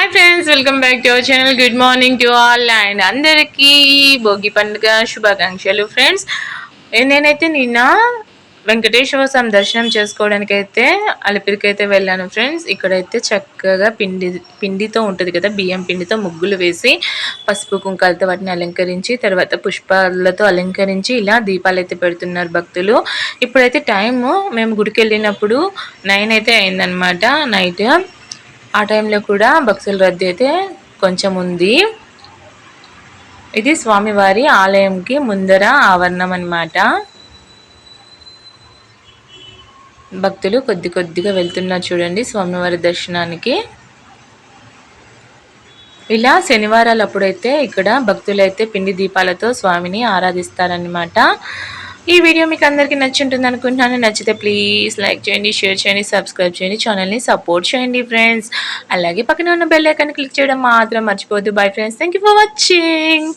Hi friends welcome back to our channel good morning to all and అందరికీ భోగి పండుగ శుభాకాంక్షలు friends నేనైతే నిన్న వెంకటేశ్వర స్వామి దర్శనం చేసుకోవడానికి అయితే అలిపిరికి అయితే వెళ్ళాను ఫ్రెండ్స్ ఇక్కడైతే చక్కగా పిండి పిండితో ఉంటుంది కదా బియ్యం పిండితో ముగ్గులు వేసి పసుపు కుంకాలతో వాటిని అలంకరించి తర్వాత పుష్పాలతో అలంకరించి ఇలా దీపాలు అయితే పెడుతున్నారు భక్తులు. ఇప్పుడైతే టైము మేము గుడికి వెళ్ళినప్పుడు నైన్ అయితే అయిందనమాట నైట్ ఆ టైంలో కూడా భక్తుల రద్దీ అయితే కొంచెం ఉంది. ఇది స్వామివారి ఆలయంకి ముందర ఆవరణం అనమాట భక్తులు కొద్ది కొద్దిగా వెళ్తున్నారు చూడండి స్వామివారి దర్శనానికి. ఇలా శనివారాలు అప్పుడైతే ఇక్కడ భక్తులైతే పిండి దీపాలతో స్వామిని ఆరాధిస్తారనమాట ఈ వీడియో మీకు అందరికీ నచ్చుంటుంది అనుకుంటున్నాను. నచ్చితే ప్లీజ్ లైక్ చేయండి షేర్ చేయండి సబ్స్క్రైబ్ చేయండి ఛానల్ని సపోర్ట్ చేయండి ఫ్రెండ్స్ అలాగే పక్కన ఉన్న బెల్ ఐకాన్ క్లిక్ చేయడం మాత్రం మర్చిపోద్దు bye friends thank for watching